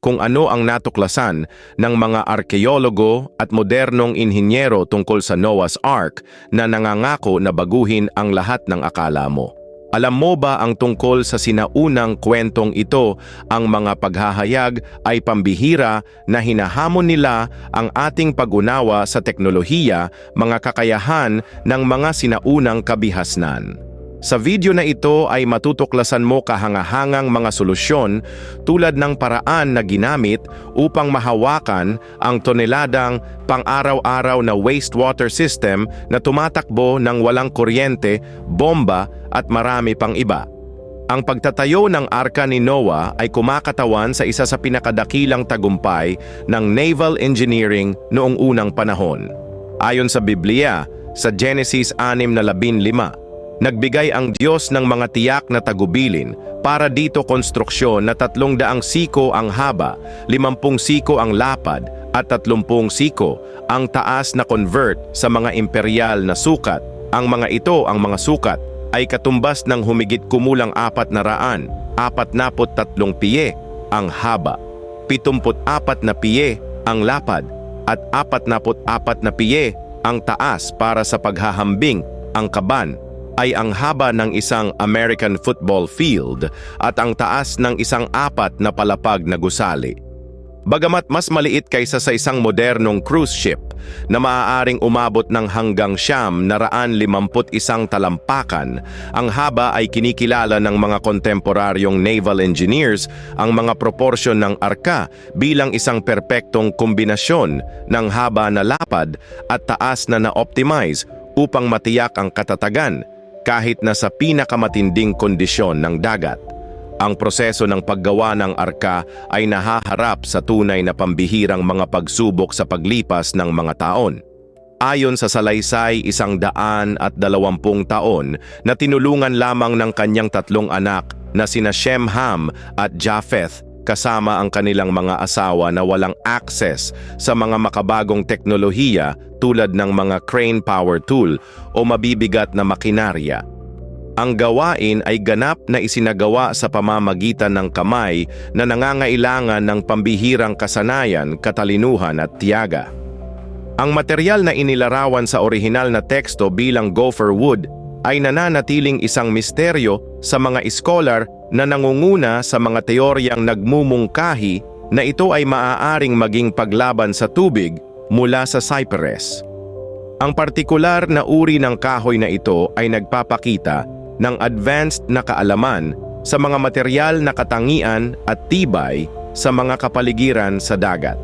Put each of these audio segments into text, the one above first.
kung ano ang natuklasan ng mga arkeologo at modernong inhinyero tungkol sa Noah's Ark na nangangako na baguhin ang lahat ng akala mo. Alam mo ba ang tungkol sa sinaunang kwentong ito, ang mga paghahayag ay pambihira na hinahamon nila ang ating pag-unawa sa teknolohiya, mga kakayahan ng mga sinaunang kabihasnan. Sa video na ito ay matutuklasan mo kahangahangang mga solusyon tulad ng paraan na ginamit upang mahawakan ang toneladang pang-araw-araw na wastewater system na tumatakbo ng walang kuryente, bomba at marami pang iba. Ang pagtatayo ng arka ni Noah ay kumakatawan sa isa sa pinakadakilang tagumpay ng naval engineering noong unang panahon. Ayon sa Biblia, sa Genesis 6 na 15, Nagbigay ang Diyos ng mga tiyak na tagubilin para dito konstruksyon na tatlong daang siko ang haba, limampung siko ang lapad, at tatlumpung siko ang taas na convert sa mga imperial na sukat. Ang mga ito, ang mga sukat, ay katumbas ng humigit kumulang apat na raan, apat napot tatlong piye ang haba, pitumput apat na piye ang lapad, at apat napot apat na piye ang taas para sa paghahambing ang kaban ay ang haba ng isang American football field at ang taas ng isang apat na palapag na gusali. Bagamat mas maliit kaysa sa isang modernong cruise ship na maaaring umabot ng hanggang siyam na raan limamput isang talampakan, ang haba ay kinikilala ng mga kontemporaryong naval engineers ang mga proporsyon ng arka bilang isang perpektong kombinasyon ng haba na lapad at taas na na-optimize upang matiyak ang katatagan kahit na sa pinakamatinding kondisyon ng dagat. Ang proseso ng paggawa ng arka ay nahaharap sa tunay na pambihirang mga pagsubok sa paglipas ng mga taon. Ayon sa salaysay isang daan at dalawampung taon na tinulungan lamang ng kanyang tatlong anak na sina Shem Ham at Japheth kasama ang kanilang mga asawa na walang access sa mga makabagong teknolohiya tulad ng mga crane power tool o mabibigat na makinarya. Ang gawain ay ganap na isinagawa sa pamamagitan ng kamay na nangangailangan ng pambihirang kasanayan, katalinuhan at tiyaga. Ang material na inilarawan sa orihinal na teksto bilang gopher wood ay nananatiling isang misteryo sa mga iskolar na nangunguna sa mga teoryang nagmumungkahi na ito ay maaaring maging paglaban sa tubig mula sa Cyprus. Ang partikular na uri ng kahoy na ito ay nagpapakita ng advanced na kaalaman sa mga material na katangian at tibay sa mga kapaligiran sa dagat.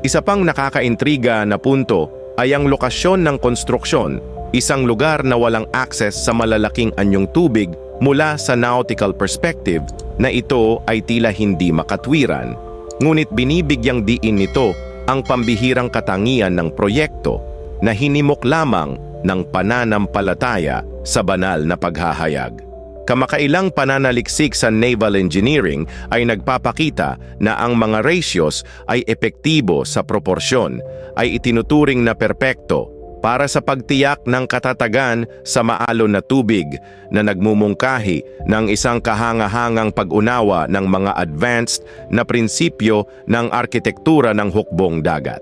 Isa pang nakakaintriga na punto ay ang lokasyon ng konstruksyon, isang lugar na walang access sa malalaking anyong tubig mula sa nautical perspective na ito ay tila hindi makatwiran. Ngunit binibigyang diin nito ang pambihirang katangian ng proyekto na hinimok lamang ng pananampalataya sa banal na paghahayag. Kamakailang pananaliksik sa naval engineering ay nagpapakita na ang mga ratios ay epektibo sa proporsyon, ay itinuturing na perpekto para sa pagtiyak ng katatagan sa maalon na tubig na nagmumungkahi ng isang kahangahangang pag-unawa ng mga advanced na prinsipyo ng arkitektura ng hukbong dagat.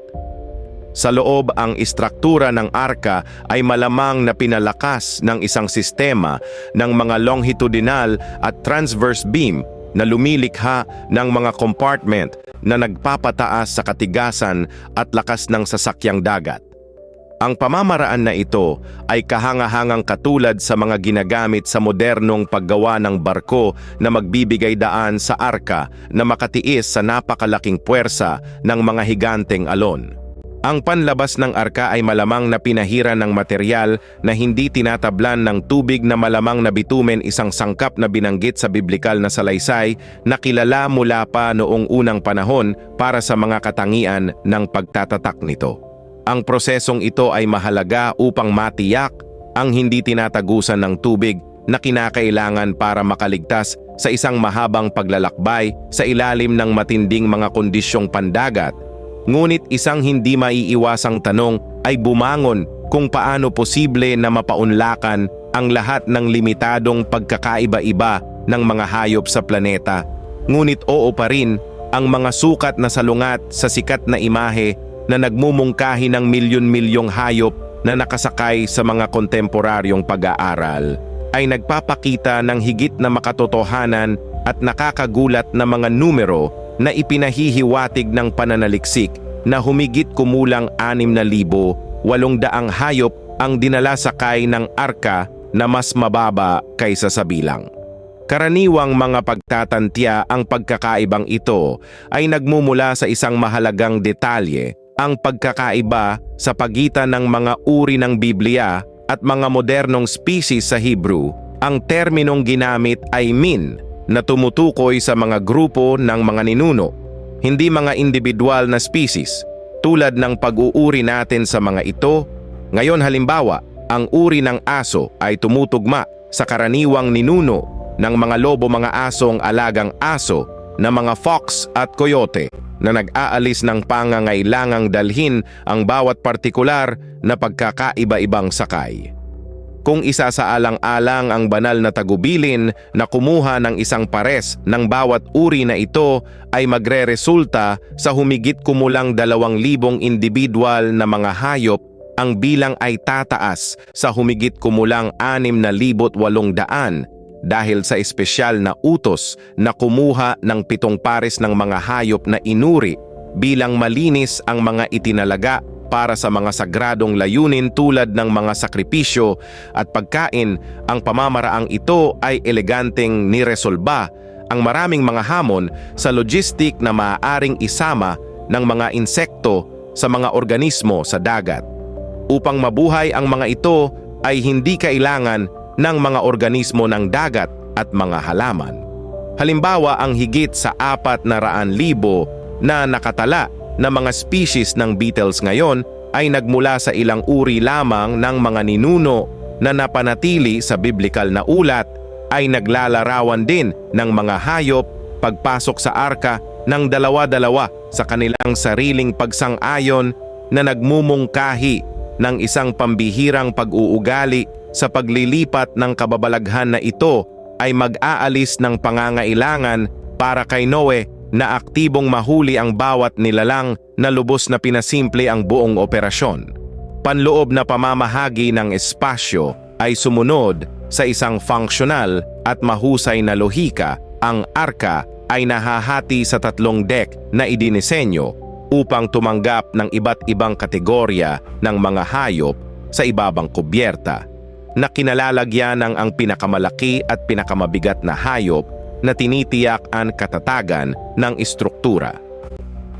Sa loob ang istruktura ng arka ay malamang na pinalakas ng isang sistema ng mga longitudinal at transverse beam na lumilikha ng mga compartment na nagpapataas sa katigasan at lakas ng sasakyang dagat. Ang pamamaraan na ito ay kahangahangang katulad sa mga ginagamit sa modernong paggawa ng barko na magbibigay daan sa arka na makatiis sa napakalaking puwersa ng mga higanteng alon. Ang panlabas ng arka ay malamang na pinahira ng material na hindi tinatablan ng tubig na malamang na bitumen isang sangkap na binanggit sa biblikal na salaysay na kilala mula pa noong unang panahon para sa mga katangian ng pagtatatak nito. Ang prosesong ito ay mahalaga upang matiyak ang hindi tinatagusan ng tubig na kinakailangan para makaligtas sa isang mahabang paglalakbay sa ilalim ng matinding mga kondisyong pandagat. Ngunit isang hindi maiiwasang tanong ay bumangon kung paano posible na mapaunlakan ang lahat ng limitadong pagkakaiba-iba ng mga hayop sa planeta. Ngunit oo pa rin ang mga sukat na salungat sa sikat na imahe na nagmumungkahi ng milyon-milyong hayop na nakasakay sa mga kontemporaryong pag-aaral ay nagpapakita ng higit na makatotohanan at nakakagulat na mga numero na ipinahihiwatig ng pananaliksik na humigit kumulang 6,800 hayop ang dinala sakay ng arka na mas mababa kaysa sa bilang. Karaniwang mga pagtatantya ang pagkakaibang ito ay nagmumula sa isang mahalagang detalye, ang pagkakaiba sa pagitan ng mga uri ng Biblia at mga modernong species sa Hebrew. Ang terminong ginamit ay min na tumutukoy sa mga grupo ng mga ninuno, hindi mga individual na species. Tulad ng pag-uuri natin sa mga ito, ngayon halimbawa, ang uri ng aso ay tumutugma sa karaniwang ninuno ng mga lobo mga asong alagang aso na mga fox at coyote na nag-aalis ng pangangailangang dalhin ang bawat partikular na pagkakaiba-ibang sakay. Kung isasaalang-alang ang banal na tagubilin na kumuha ng isang pares ng bawat uri na ito ay magreresulta sa humigit kumulang dalawang libong individual na mga hayop ang bilang ay tataas sa humigit kumulang 6,800 dahil sa espesyal na utos na kumuha ng pitong pares ng mga hayop na inuri bilang malinis ang mga itinalaga para sa mga sagradong layunin tulad ng mga sakripisyo at pagkain, ang pamamaraang ito ay eleganteng niresolba ang maraming mga hamon sa logistik na maaaring isama ng mga insekto sa mga organismo sa dagat. Upang mabuhay ang mga ito ay hindi kailangan ng mga organismo ng dagat at mga halaman. Halimbawa ang higit sa apat na raan libo na nakatala na mga species ng beetles ngayon ay nagmula sa ilang uri lamang ng mga ninuno na napanatili sa biblikal na ulat ay naglalarawan din ng mga hayop pagpasok sa arka ng dalawa-dalawa sa kanilang sariling pagsang-ayon na nagmumungkahi ng isang pambihirang pag-uugali sa paglilipat ng kababalaghan na ito ay mag-aalis ng pangangailangan para kay Noe na aktibong mahuli ang bawat nilalang na lubos na pinasimple ang buong operasyon. Panloob na pamamahagi ng espasyo ay sumunod sa isang funksyonal at mahusay na lohika, ang arka ay nahahati sa tatlong deck na idinisenyo upang tumanggap ng iba't ibang kategorya ng mga hayop sa ibabang kubyerta na kinalalagyan ng ang pinakamalaki at pinakamabigat na hayop na tinitiyak ang katatagan ng istruktura.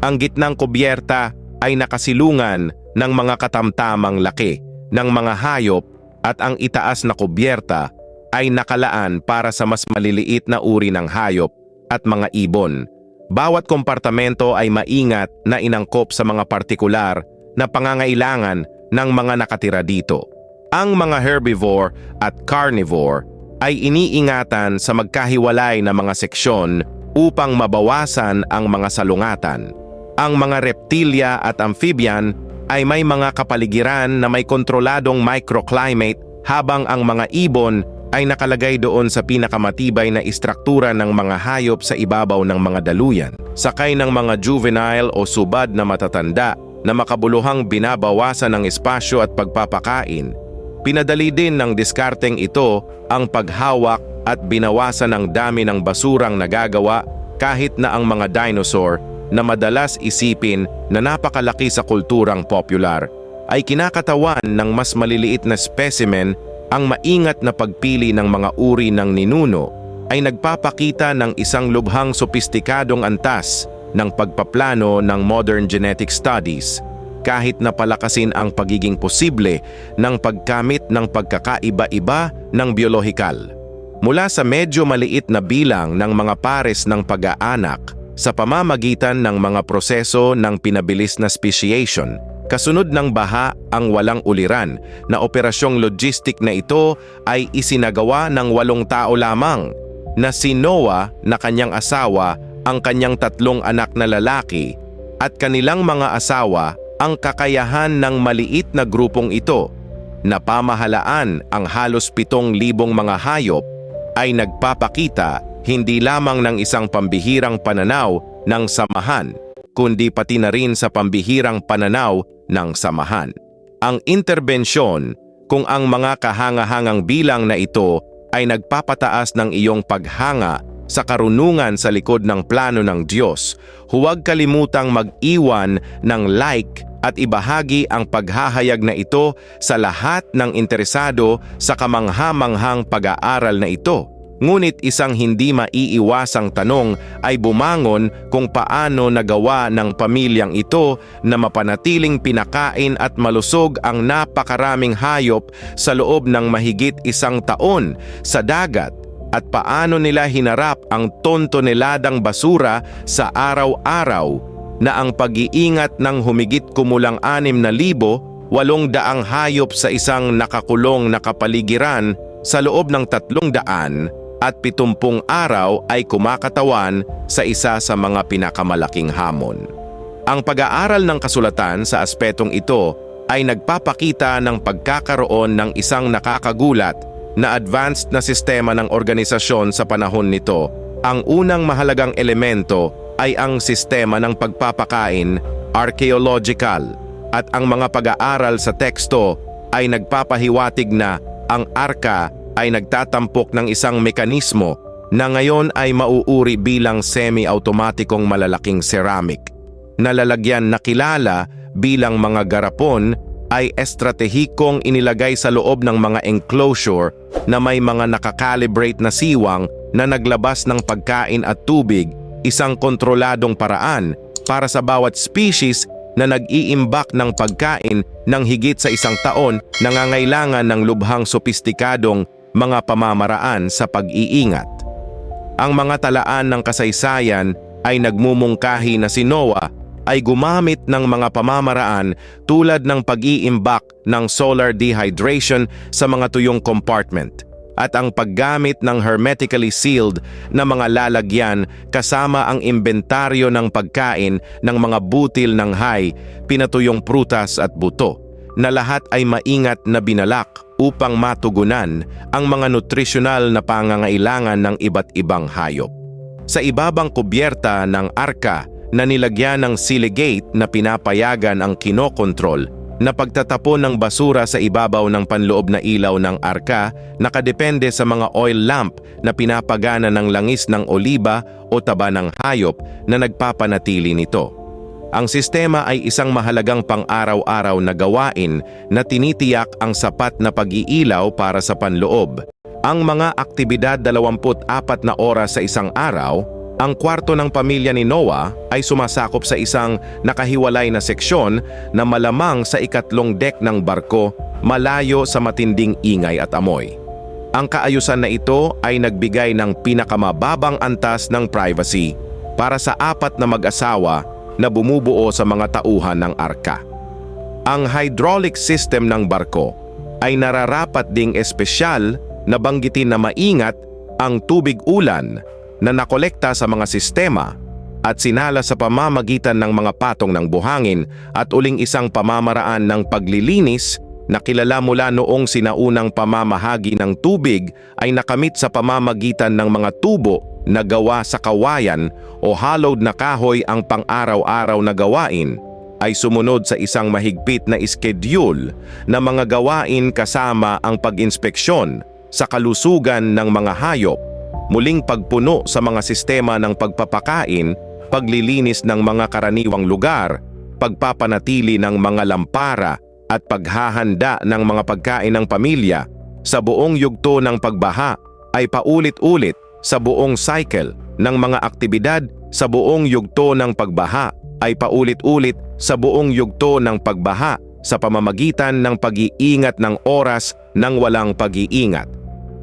Ang gitnang kubyerta ay nakasilungan ng mga katamtamang laki ng mga hayop at ang itaas na kubyerta ay nakalaan para sa mas maliliit na uri ng hayop at mga ibon. Bawat kompartamento ay maingat na inangkop sa mga partikular na pangangailangan ng mga nakatira dito. Ang mga herbivore at carnivore ay iniingatan sa magkahiwalay na mga seksyon upang mabawasan ang mga salungatan. Ang mga reptilya at amphibian ay may mga kapaligiran na may kontroladong microclimate habang ang mga ibon ay nakalagay doon sa pinakamatibay na istruktura ng mga hayop sa ibabaw ng mga daluyan. Sakay ng mga juvenile o subad na matatanda na makabuluhang binabawasan ng espasyo at pagpapakain. Pinadali din ng diskarteng ito ang paghawak at binawasan ng dami ng basurang nagagawa kahit na ang mga dinosaur na madalas isipin na napakalaki sa kulturang popular. Ay kinakatawan ng mas maliliit na specimen ang maingat na pagpili ng mga uri ng ninuno ay nagpapakita ng isang lubhang sopistikadong antas ng pagpaplano ng modern genetic studies kahit na palakasin ang pagiging posible ng pagkamit ng pagkakaiba-iba ng biolohikal. Mula sa medyo maliit na bilang ng mga pares ng pag-aanak sa pamamagitan ng mga proseso ng pinabilis na speciation Kasunod ng baha ang walang uliran na operasyong logistic na ito ay isinagawa ng walong tao lamang na si Noah na kanyang asawa, ang kanyang tatlong anak na lalaki at kanilang mga asawa ang kakayahan ng maliit na grupong ito na pamahalaan ang halos pitong libong mga hayop ay nagpapakita hindi lamang ng isang pambihirang pananaw ng samahan, kundi pati na rin sa pambihirang pananaw ng samahan. Ang interbensyon, kung ang mga kahangahangang bilang na ito ay nagpapataas ng iyong paghanga sa karunungan sa likod ng plano ng Diyos, huwag kalimutang mag-iwan ng like at ibahagi ang paghahayag na ito sa lahat ng interesado sa kamangha-manghang pag-aaral na ito. Ngunit isang hindi maiiwasang tanong ay bumangon kung paano nagawa ng pamilyang ito na mapanatiling pinakain at malusog ang napakaraming hayop sa loob ng mahigit isang taon sa dagat at paano nila hinarap ang tontoneladang basura sa araw-araw na ang pag-iingat ng humigit kumulang anim na libo, walong daang hayop sa isang nakakulong na kapaligiran sa loob ng tatlong daan at pitumpung araw ay kumakatawan sa isa sa mga pinakamalaking hamon. Ang pag-aaral ng kasulatan sa aspetong ito ay nagpapakita ng pagkakaroon ng isang nakakagulat na advanced na sistema ng organisasyon sa panahon nito. Ang unang mahalagang elemento ay ang sistema ng pagpapakain, archaeological, at ang mga pag-aaral sa teksto ay nagpapahiwatig na ang arka ay nagtatampok ng isang mekanismo na ngayon ay mauuri bilang semi-automatikong malalaking ceramic. Nalalagyan na kilala bilang mga garapon ay estratehikong inilagay sa loob ng mga enclosure na may mga nakakalibrate na siwang na naglabas ng pagkain at tubig, isang kontroladong paraan para sa bawat species na nag-iimbak ng pagkain ng higit sa isang taon nangangailangan ng lubhang sopistikadong mga pamamaraan sa pag-iingat. Ang mga talaan ng kasaysayan ay nagmumungkahi na si Noah ay gumamit ng mga pamamaraan tulad ng pag-iimbak ng solar dehydration sa mga tuyong compartment at ang paggamit ng hermetically sealed na mga lalagyan kasama ang imbentaryo ng pagkain ng mga butil ng hay, pinatuyong prutas at buto na lahat ay maingat na binalak upang matugunan ang mga nutrisyonal na pangangailangan ng iba't ibang hayop. Sa ibabang kubyerta ng arka na nilagyan ng siligate na pinapayagan ang kinokontrol na pagtatapon ng basura sa ibabaw ng panloob na ilaw ng arka nakadepende sa mga oil lamp na pinapagana ng langis ng oliba o taba ng hayop na nagpapanatili nito. Ang sistema ay isang mahalagang pang-araw-araw na gawain na tinitiyak ang sapat na pag-iilaw para sa panloob. Ang mga aktibidad 24 na oras sa isang araw, ang kwarto ng pamilya ni Noah ay sumasakop sa isang nakahiwalay na seksyon na malamang sa ikatlong deck ng barko malayo sa matinding ingay at amoy. Ang kaayusan na ito ay nagbigay ng pinakamababang antas ng privacy para sa apat na mag-asawa na bumubuo sa mga tauhan ng arka. Ang hydraulic system ng barko ay nararapat ding espesyal na banggitin na maingat ang tubig ulan na nakolekta sa mga sistema at sinala sa pamamagitan ng mga patong ng buhangin at uling isang pamamaraan ng paglilinis na kilala mula noong sinaunang pamamahagi ng tubig ay nakamit sa pamamagitan ng mga tubo na gawa sa kawayan o hollowed na kahoy ang pang-araw-araw na gawain ay sumunod sa isang mahigpit na schedule na mga gawain kasama ang pag-inspeksyon sa kalusugan ng mga hayop, muling pagpuno sa mga sistema ng pagpapakain, paglilinis ng mga karaniwang lugar, pagpapanatili ng mga lampara at paghahanda ng mga pagkain ng pamilya sa buong yugto ng pagbaha ay paulit-ulit sa buong cycle ng mga aktibidad sa buong yugto ng pagbaha ay paulit-ulit sa buong yugto ng pagbaha sa pamamagitan ng pag-iingat ng oras ng walang pag-iingat.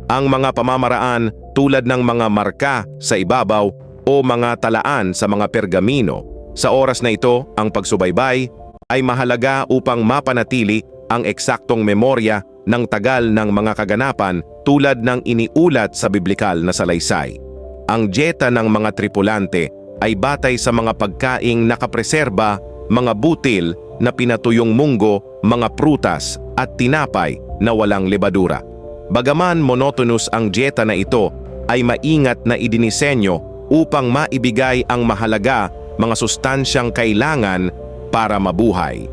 Ang mga pamamaraan tulad ng mga marka sa ibabaw o mga talaan sa mga pergamino, sa oras na ito ang pagsubaybay ay mahalaga upang mapanatili ang eksaktong memorya ng tagal ng mga kaganapan tulad ng iniulat sa biblikal na salaysay. Ang dieta ng mga tripulante ay batay sa mga pagkaing nakapreserba, mga butil na pinatuyong munggo, mga prutas at tinapay na walang lebadura. Bagaman monotonous ang dieta na ito, ay maingat na idinisenyo upang maibigay ang mahalaga mga sustansyang kailangan para mabuhay.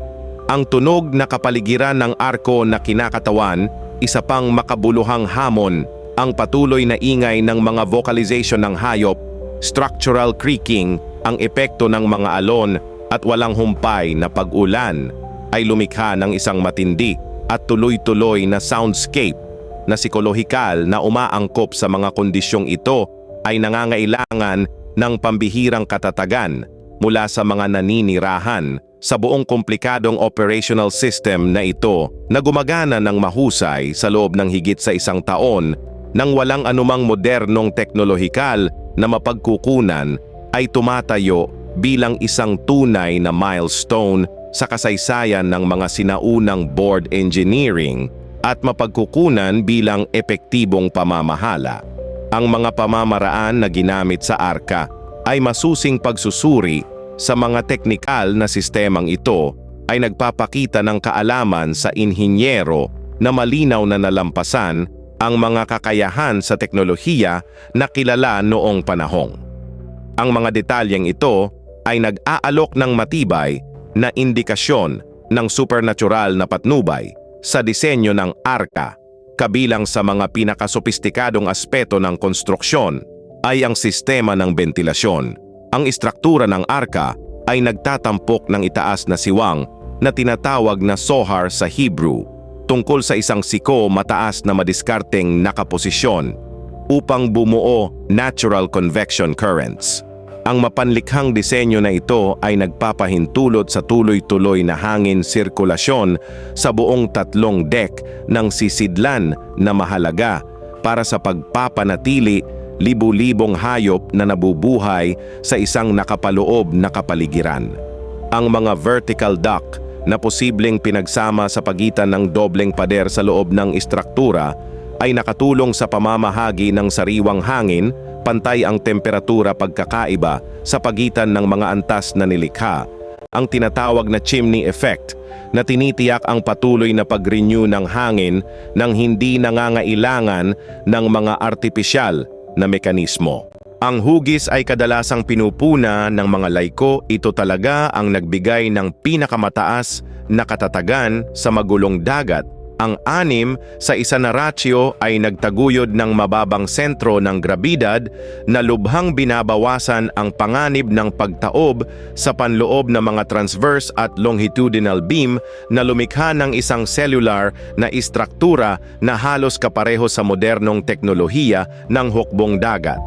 Ang tunog na kapaligiran ng arko na kinakatawan, isa pang makabuluhang hamon, ang patuloy na ingay ng mga vocalization ng hayop, structural creaking, ang epekto ng mga alon at walang humpay na pag-ulan ay lumikha ng isang matindi at tuloy-tuloy na soundscape na psikolohikal na umaangkop sa mga kondisyong ito ay nangangailangan ng pambihirang katatagan mula sa mga naninirahan sa buong komplikadong operational system na ito na gumagana ng mahusay sa loob ng higit sa isang taon nang walang anumang modernong teknolohikal na mapagkukunan ay tumatayo bilang isang tunay na milestone sa kasaysayan ng mga sinaunang board engineering at mapagkukunan bilang epektibong pamamahala. Ang mga pamamaraan na ginamit sa ARCA ay masusing pagsusuri sa mga teknikal na sistemang ito ay nagpapakita ng kaalaman sa inhinyero na malinaw na nalampasan ang mga kakayahan sa teknolohiya na kilala noong panahong. Ang mga detalyeng ito ay nag-aalok ng matibay na indikasyon ng supernatural na patnubay sa disenyo ng arka kabilang sa mga pinakasopistikadong aspeto ng konstruksyon ay ang sistema ng bentilasyon. Ang istruktura ng arka ay nagtatampok ng itaas na siwang na tinatawag na sohar sa Hebrew tungkol sa isang siko mataas na madiskarteng nakaposisyon upang bumuo natural convection currents. Ang mapanlikhang disenyo na ito ay nagpapahintulot sa tuloy-tuloy na hangin sirkulasyon sa buong tatlong deck ng sisidlan na mahalaga para sa pagpapanatili libu-libong hayop na nabubuhay sa isang nakapaloob na kapaligiran. Ang mga vertical duct na posibleng pinagsama sa pagitan ng dobleng pader sa loob ng istruktura ay nakatulong sa pamamahagi ng sariwang hangin pantay ang temperatura pagkakaiba sa pagitan ng mga antas na nilikha, ang tinatawag na chimney effect na tinitiyak ang patuloy na pag-renew ng hangin nang hindi nangangailangan ng mga artipisyal na mekanismo. Ang hugis ay kadalasang pinupuna ng mga laiko, ito talaga ang nagbigay ng pinakamataas na katatagan sa magulong dagat ang anim sa isa na ratio ay nagtaguyod ng mababang sentro ng grabidad na lubhang binabawasan ang panganib ng pagtaob sa panloob ng mga transverse at longitudinal beam na lumikha ng isang cellular na istruktura na halos kapareho sa modernong teknolohiya ng hukbong dagat.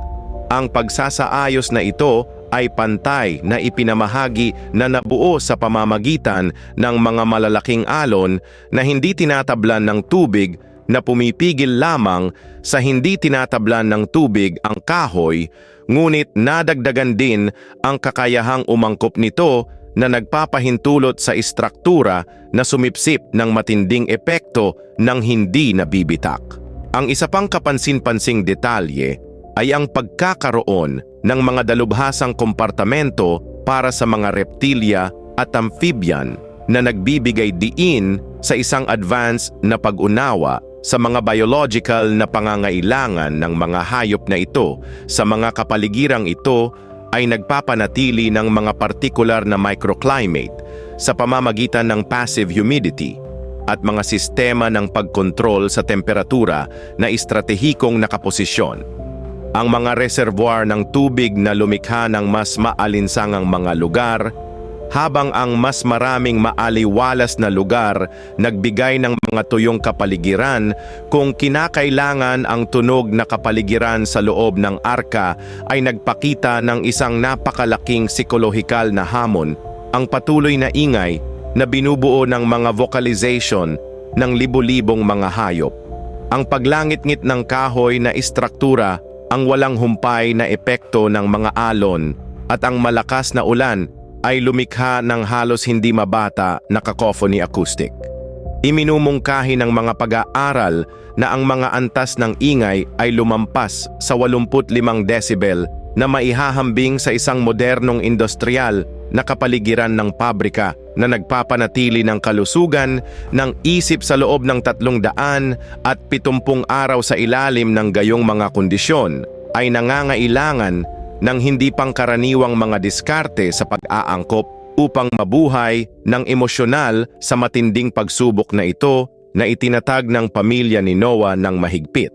Ang pagsasaayos na ito ay pantay na ipinamahagi na nabuo sa pamamagitan ng mga malalaking alon na hindi tinatablan ng tubig na pumipigil lamang sa hindi tinatablan ng tubig ang kahoy, ngunit nadagdagan din ang kakayahang umangkop nito na nagpapahintulot sa istruktura na sumipsip ng matinding epekto ng hindi nabibitak. Ang isa pang kapansin-pansing detalye ay ang pagkakaroon ng mga dalubhasang kompartamento para sa mga reptilya at amphibian na nagbibigay diin sa isang advance na pag-unawa sa mga biological na pangangailangan ng mga hayop na ito. Sa mga kapaligirang ito ay nagpapanatili ng mga partikular na microclimate sa pamamagitan ng passive humidity at mga sistema ng pagkontrol sa temperatura na estratehikong nakaposisyon ang mga reservoir ng tubig na lumikha ng mas maalinsangang mga lugar, habang ang mas maraming maaliwalas na lugar nagbigay ng mga tuyong kapaligiran kung kinakailangan ang tunog na kapaligiran sa loob ng arka ay nagpakita ng isang napakalaking psikolohikal na hamon, ang patuloy na ingay na binubuo ng mga vocalization ng libu-libong mga hayop. Ang paglangit-ngit ng kahoy na istruktura ang walang humpay na epekto ng mga alon at ang malakas na ulan ay lumikha ng halos hindi mabata na cacophony acoustic. Iminumungkahi ng mga pag-aaral na ang mga antas ng ingay ay lumampas sa 85 decibel na maihahambing sa isang modernong industrial na kapaligiran ng pabrika na nagpapanatili ng kalusugan ng isip sa loob ng tatlong daan at pitumpung araw sa ilalim ng gayong mga kondisyon. ay nangangailangan ng hindi pangkaraniwang mga diskarte sa pag-aangkop upang mabuhay ng emosyonal sa matinding pagsubok na ito na itinatag ng pamilya ni Noah ng mahigpit.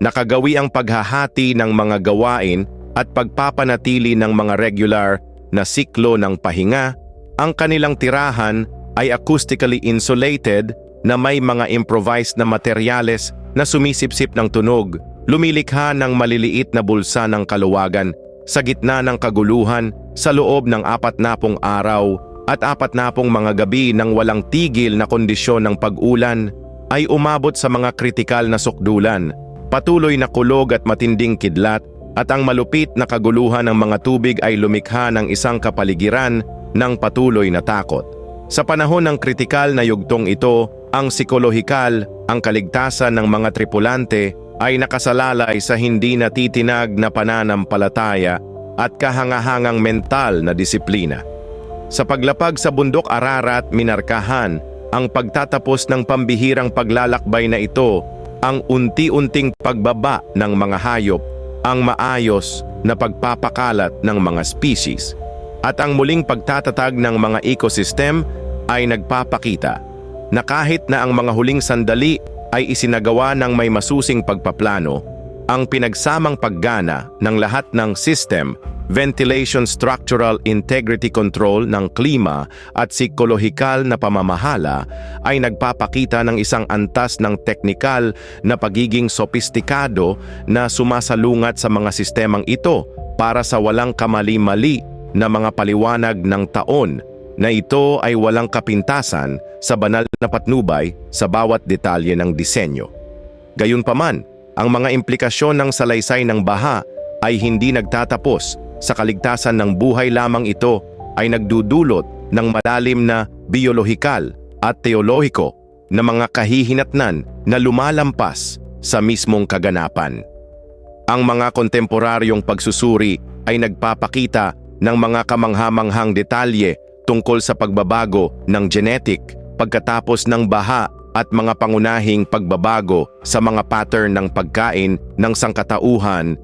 Nakagawi ang paghahati ng mga gawain at pagpapanatili ng mga regular na siklo ng pahinga, ang kanilang tirahan ay acoustically insulated na may mga improvised na materyales na sumisipsip ng tunog, lumilikha ng maliliit na bulsa ng kaluwagan sa gitna ng kaguluhan sa loob ng apat na pong araw at apat na pong mga gabi ng walang tigil na kondisyon ng pag-ulan ay umabot sa mga kritikal na sukdulan, patuloy na kulog at matinding kidlat at ang malupit na kaguluhan ng mga tubig ay lumikha ng isang kapaligiran ng patuloy na takot. Sa panahon ng kritikal na yugtong ito, ang psikolohikal, ang kaligtasan ng mga tripulante ay nakasalalay sa hindi natitinag na pananampalataya at kahangahangang mental na disiplina. Sa paglapag sa bundok Ararat, Minarkahan, ang pagtatapos ng pambihirang paglalakbay na ito, ang unti-unting pagbaba ng mga hayop, ang maayos na pagpapakalat ng mga species, at ang muling pagtatatag ng mga ecosystem ay nagpapakita na kahit na ang mga huling sandali ay isinagawa ng may masusing pagpaplano, ang pinagsamang paggana ng lahat ng system, ventilation structural integrity control ng klima at psikolohikal na pamamahala ay nagpapakita ng isang antas ng teknikal na pagiging sopistikado na sumasalungat sa mga sistemang ito para sa walang kamali-mali na mga paliwanag ng taon na ito ay walang kapintasan sa banal na patnubay sa bawat detalye ng disenyo. Gayunpaman, ang mga implikasyon ng salaysay ng baha ay hindi nagtatapos sa kaligtasan ng buhay lamang ito ay nagdudulot ng malalim na biolohikal at teolohiko na mga kahihinatnan na lumalampas sa mismong kaganapan. Ang mga kontemporaryong pagsusuri ay nagpapakita ng mga kamanghamanghang detalye tungkol sa pagbabago ng genetic pagkatapos ng baha at mga pangunahing pagbabago sa mga pattern ng pagkain ng sangkatauhan.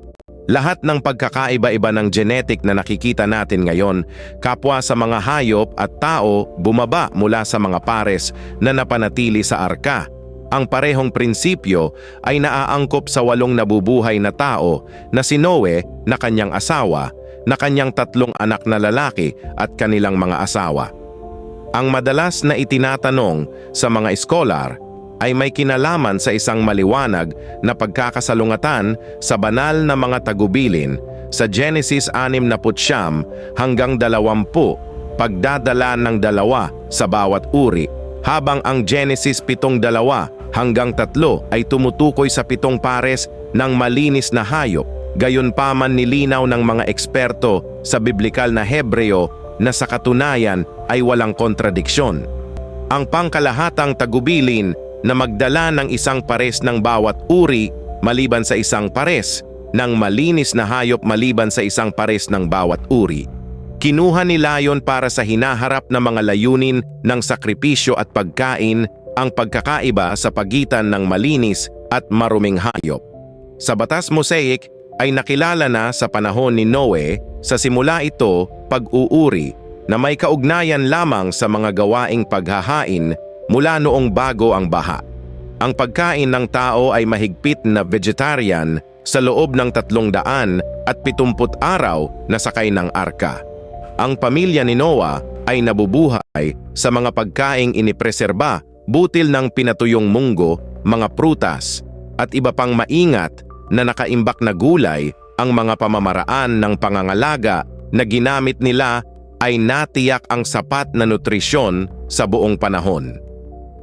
Lahat ng pagkakaiba-iba ng genetic na nakikita natin ngayon, kapwa sa mga hayop at tao bumaba mula sa mga pares na napanatili sa arka. Ang parehong prinsipyo ay naaangkop sa walong nabubuhay na tao na si Noe na kanyang asawa na kanyang tatlong anak na lalaki at kanilang mga asawa. Ang madalas na itinatanong sa mga eskolar ay may kinalaman sa isang maliwanag na pagkakasalungatan sa banal na mga tagubilin sa Genesis 69 hanggang 20, pagdadala ng dalawa sa bawat uri, habang ang Genesis 7 hanggang 3 ay tumutukoy sa pitong pares ng malinis na hayop Gayunpaman nilinaw ng mga eksperto sa biblikal na Hebreo na sa katunayan ay walang kontradiksyon. Ang pangkalahatang tagubilin na magdala ng isang pares ng bawat uri maliban sa isang pares, ng malinis na hayop maliban sa isang pares ng bawat uri. Kinuha nila yon para sa hinaharap na mga layunin ng sakripisyo at pagkain ang pagkakaiba sa pagitan ng malinis at maruming hayop. Sa Batas Mosaic, ay nakilala na sa panahon ni Noe sa simula ito pag-uuri na may kaugnayan lamang sa mga gawaing paghahain mula noong bago ang baha. Ang pagkain ng tao ay mahigpit na vegetarian sa loob ng tatlong daan at pitumput araw na sakay ng arka. Ang pamilya ni Noah ay nabubuhay sa mga pagkaing inipreserba butil ng pinatuyong munggo, mga prutas at iba pang maingat na nakaimbak na gulay ang mga pamamaraan ng pangangalaga na ginamit nila ay natiyak ang sapat na nutrisyon sa buong panahon.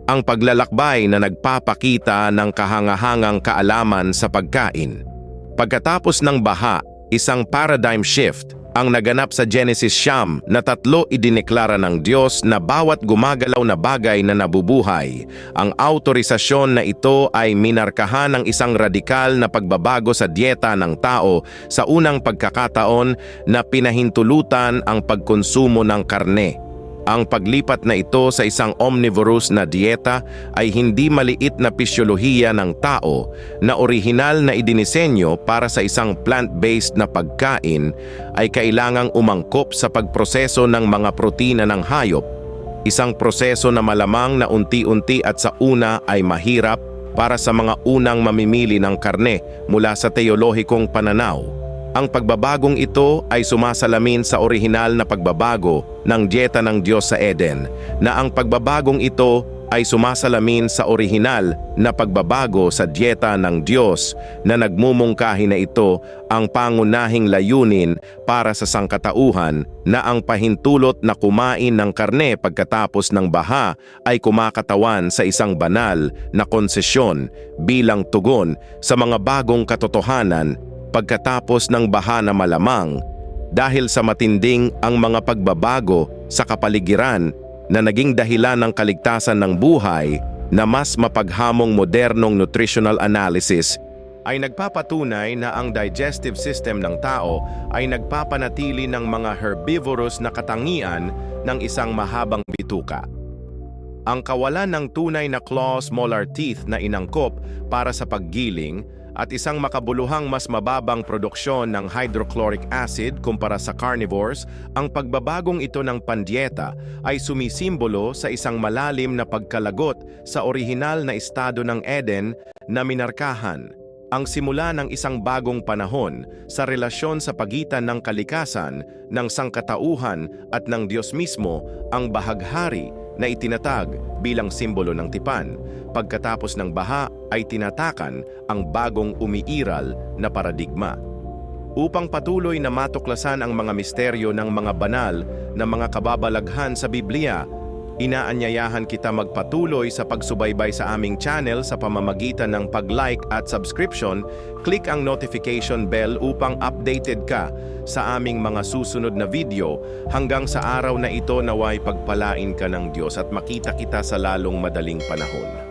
Ang paglalakbay na nagpapakita ng kahangahangang kaalaman sa pagkain. Pagkatapos ng baha, isang paradigm shift ang naganap sa Genesis Siyam na tatlo idineklara ng Diyos na bawat gumagalaw na bagay na nabubuhay. Ang autorisasyon na ito ay minarkahan ng isang radikal na pagbabago sa dieta ng tao sa unang pagkakataon na pinahintulutan ang pagkonsumo ng karne. Ang paglipat na ito sa isang omnivorous na dieta ay hindi maliit na pisyolohiya ng tao na orihinal na idinisenyo para sa isang plant-based na pagkain ay kailangang umangkop sa pagproseso ng mga protina ng hayop. Isang proseso na malamang na unti-unti at sa una ay mahirap para sa mga unang mamimili ng karne mula sa teolohikong pananaw. Ang pagbabagong ito ay sumasalamin sa orihinal na pagbabago ng dieta ng Diyos sa Eden, na ang pagbabagong ito ay sumasalamin sa orihinal na pagbabago sa dieta ng Diyos na nagmumungkahi na ito ang pangunahing layunin para sa sangkatauhan na ang pahintulot na kumain ng karne pagkatapos ng baha ay kumakatawan sa isang banal na konsesyon bilang tugon sa mga bagong katotohanan pagkatapos ng baha na malamang dahil sa matinding ang mga pagbabago sa kapaligiran na naging dahilan ng kaligtasan ng buhay na mas mapaghamong modernong nutritional analysis ay nagpapatunay na ang digestive system ng tao ay nagpapanatili ng mga herbivorous na katangian ng isang mahabang bituka. Ang kawalan ng tunay na claws molar teeth na inangkop para sa paggiling at isang makabuluhang mas mababang produksyon ng hydrochloric acid kumpara sa carnivores, ang pagbabagong ito ng pandieta ay sumisimbolo sa isang malalim na pagkalagot sa orihinal na estado ng Eden na minarkahan. Ang simula ng isang bagong panahon sa relasyon sa pagitan ng kalikasan, ng sangkatauhan at ng Diyos mismo ang bahaghari na itinatag bilang simbolo ng tipan. Pagkatapos ng baha ay tinatakan ang bagong umiiral na paradigma. Upang patuloy na matuklasan ang mga misteryo ng mga banal na mga kababalaghan sa Biblia, inaanyayahan kita magpatuloy sa pagsubaybay sa aming channel sa pamamagitan ng pag-like at subscription, click ang notification bell upang updated ka sa aming mga susunod na video hanggang sa araw na ito naway pagpalain ka ng Diyos at makita kita sa lalong madaling panahon.